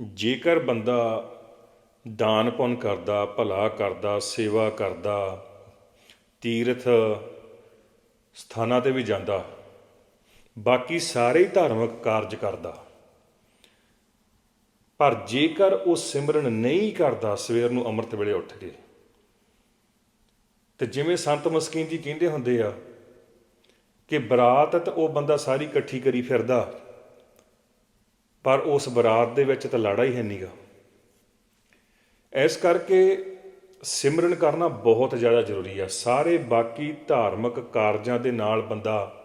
ਜੇਕਰ ਬੰਦਾ ਦਾਨ ਪੁੰਨ ਕਰਦਾ, ਭਲਾ ਕਰਦਾ, ਸੇਵਾ ਕਰਦਾ, ਤੀਰਥ ਸਥਾਨਾਂ ਤੇ ਵੀ ਜਾਂਦਾ, ਬਾਕੀ ਸਾਰੇ ਹੀ ਧਾਰਮਿਕ ਕਾਰਜ ਕਰਦਾ। ਪਰ ਜੇਕਰ ਉਹ ਸਿਮਰਨ ਨਹੀਂ ਕਰਦਾ ਸਵੇਰ ਨੂੰ ਅੰਮ੍ਰਿਤ ਵੇਲੇ ਉੱਠ ਕੇ, ਤੇ ਜਿਵੇਂ ਸੰਤ ਮਸਕੀਨ ਜੀ ਕਹਿੰਦੇ ਹੁੰਦੇ ਆ ਕਿ ਬਰਾਤ ਤਾਂ ਉਹ ਬੰਦਾ ਸਾਰੀ ਇਕੱਠੀ ਕਰੀ ਫਿਰਦਾ ਪਰ ਉਸ ਬਰਾਤ ਦੇ ਵਿੱਚ ਤਾਂ ਲੜਾ ਹੀ ਹੈ ਨਹੀਂਗਾ ਇਸ ਕਰਕੇ ਸਿਮਰਨ ਕਰਨਾ ਬਹੁਤ ਜ਼ਿਆਦਾ ਜ਼ਰੂਰੀ ਆ। ਸਾਰੇ ਬਾਕੀ ਧਾਰਮਿਕ ਕਾਰਜਾਂ ਦੇ ਨਾਲ ਬੰਦਾ,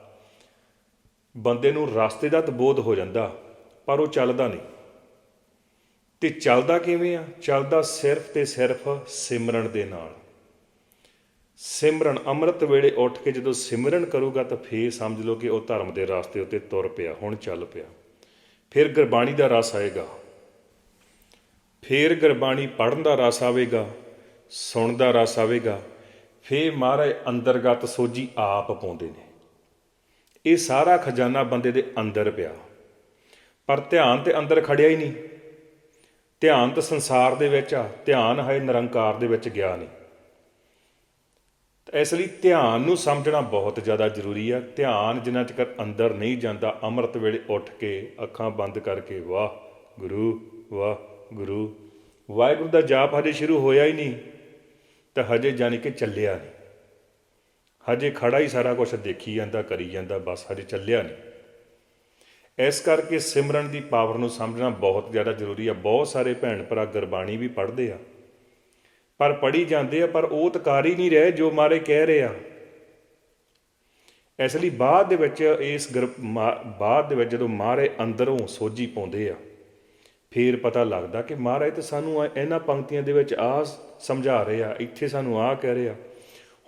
ਬੰਦੇ ਨੂੰ ਰਸਤੇ ਦਾ ਤਬੋਧ ਹੋ ਜਾਂਦਾ, ਪਰ ਉਹ ਚੱਲਦਾ ਨਹੀਂ ਤੇ ਚੱਲਦਾ ਕਿਵੇਂ ਆ? ਚੱਲਦਾ ਸਿਰਫ ਤੇ ਸਿਰਫ ਸਿਮਰਨ ਦੇ ਨਾਲ। ਸਿਮਰਨ ਅੰਮ੍ਰਿਤ ਵੇਲੇ ਉੱਠ ਕੇ ਜਦੋਂ ਸਿਮਰਨ ਕਰੂਗਾ ਤਾਂ ਫੇਰ ਸਮਝ ਲਓ ਕਿ ਉਹ ਧਰਮ ਦੇ ਰਸਤੇ ਉੱਤੇ ਤੁਰ ਪਿਆ, ਹੁਣ ਚੱਲ ਪਿਆ। ਫਿਰ ਗੁਰਬਾਣੀ ਦਾ ਰਸ ਆਏਗਾ। ਫਿਰ ਗੁਰਬਾਣੀ ਪੜ੍ਹਨ ਦਾ ਰਸ ਆਵੇਗਾ, ਸੁਣਨ ਦਾ ਰਸ ਆਵੇਗਾ, ਫਿਰ ਮਹਾਰਾਜ ਅੰਦਰਗਤ ਸੋਝੀ ਆਪ ਪਾਉਂਦੇ ਨੇ। ਇਹ ਸਾਰਾ ਖਜ਼ਾਨਾ ਬੰਦੇ ਦੇ ਅੰਦਰ ਪਿਆ। ਪਰ ਧਿਆਨ ਤੇ ਅੰਦਰ ਖੜਿਆ ਹੀ ਨਹੀਂ। ਧਿਆਨ ਤਾਂ ਸੰਸਾਰ ਦੇ ਵਿੱਚ ਆ, ਧਿਆਨ ਹੈ ਨਿਰੰਕਾਰ ਦੇ ਵਿੱਚ ਗਿਆ ਨਹੀਂ। ਤਾਂ ਇਸ ਲਈ ਧਿਆਨ ਨੂੰ ਸਮਝਣਾ ਬਹੁਤ ਜ਼ਿਆਦਾ ਜ਼ਰੂਰੀ ਆ। ਧਿਆਨ ਜਿੰਨਾ ਚਿਰ ਅੰਦਰ ਨਹੀਂ ਜਾਂਦਾ, ਅੰਮ੍ਰਿਤ ਵੇਲੇ ਉੱਠ ਕੇ ਅੱਖਾਂ ਬੰਦ ਕਰਕੇ ਵਾਹ, ਗੁਰੂ ਵਾਹ, ਗੁਰੂ। ਵਾਹਿਗੁਰੂ ਦਾ ਜਾਪ ਹਜੇ ਸ਼ੁਰੂ ਹੋਇਆ ਹੀ ਨਹੀਂ, ਤਾਂ ਹਜੇ ਜਾਣੀ ਕਿ ਚੱਲਿਆ ਨਹੀਂ। ਹਜੇ ਖੜਾ ਹੀ ਸਾਰਾ ਕੁਝ ਦੇਖੀ ਜਾਂਦਾ, ਕਰੀ ਜਾਂਦਾ, ਬਸ ਹਜੇ ਚੱਲਿਆ ਨਹੀਂ। ਇਸ ਕਰਕੇ ਸਿਮਰਨ ਦੀ ਪਾਵਰ ਨੂੰ ਸਮਝਣਾ ਬਹੁਤ ਜ਼ਿਆਦਾ ਜ਼ਰੂਰੀ ਆ। ਬਹੁਤ ਸਾਰੇ ਭੈਣ ਭਰਾ ਗੁਰਬਾਣੀ ਵੀ ਪੜ੍ਹਦੇ ਆ। ਪਰ ਪੜ੍ਹੀ ਜਾਂਦੇ ਆ, ਪਰ ਉਹ ਤਕਾਰ ਹੀ ਨਹੀਂ ਰਹੇ ਜੋ ਮਾਰੇ ਕਹਿ ਰਹੇ ਆ। ਇਸ ਲਈ ਬਾਅਦ ਦੇ ਵਿੱਚ ਇਸ ਗੁਰ- ਬਾਅਦ ਦੇ ਵਿੱਚ ਜਦੋਂ ਮਾਰੇ ਅੰਦਰੋਂ ਸੋਝੀ ਪਾਉਂਦੇ ਆ, ਫੇਰ ਪਤਾ ਲੱਗਦਾ ਕਿ ਮਹਾਰਾਜ ਤੇ ਸਾਨੂੰ ਇਹਨਾਂ ਪੰਕਤੀਆਂ ਦੇ ਵਿੱਚ ਆ ਸਮਝਾ ਰਹੇ ਆ, ਇੱਥੇ ਸਾਨੂੰ ਆ ਕਹਿ ਰਹੇ ਆ।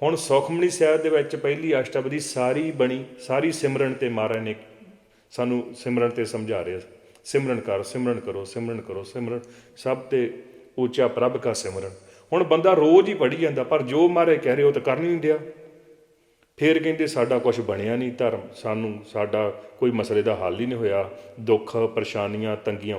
ਹੁਣ ਸੁਖਮਨੀ ਸਾਹਿਬ ਦੇ ਵਿੱਚ ਪਹਿਲੀ ਅਸ਼ਟਪਦੀ ਸਾਰੀ ਬਣੀ, ਸਾਰੀ ਸਿਮਰਨ ਤੇ ਮਹਾਰਾਜ ਨੇ ਸਾਨੂੰ ਸਿਮਰਨ ਤੇ ਸਮਝਾ ਰਿਹਾ ਸਿਮਰਨ ਕਰ, ਸਿਮਰਨ ਕਰੋ ਸਿਮਰਨ ਕਰੋ, ਸਿਮਰਨ, ਸਭ ਤੇ ਉੱਚਾ ਪ੍ਰਭ ਕਾ ਸਿਮਰਨ। ਹੁਣ ਬੰਦਾ ਰੋਜ਼ ਹੀ ਪੜ੍ਹੀ ਜਾਂਦਾ, ਪਰ ਜੋ ਮਾਰੇ ਕਹਿ ਰਹੇ ਉਹ ਤਾਂ ਕਰ ਨਹੀਂ ਦਿਆ ਫਿਰ ਕਹਿੰਦੇ ਸਾਡਾ ਕੁਝ ਬਣਿਆ ਨਹੀਂ ਧਰਮ, ਸਾਨੂੰ ਸਾਡਾ ਕੋਈ ਮਸਲੇ ਦਾ ਹੱਲ ਹੀ ਨਹੀਂ ਹੋਇਆ, ਦੁੱਖ, ਪਰੇਸ਼ਾਨੀਆਂ, ਤੰਗੀਆਂ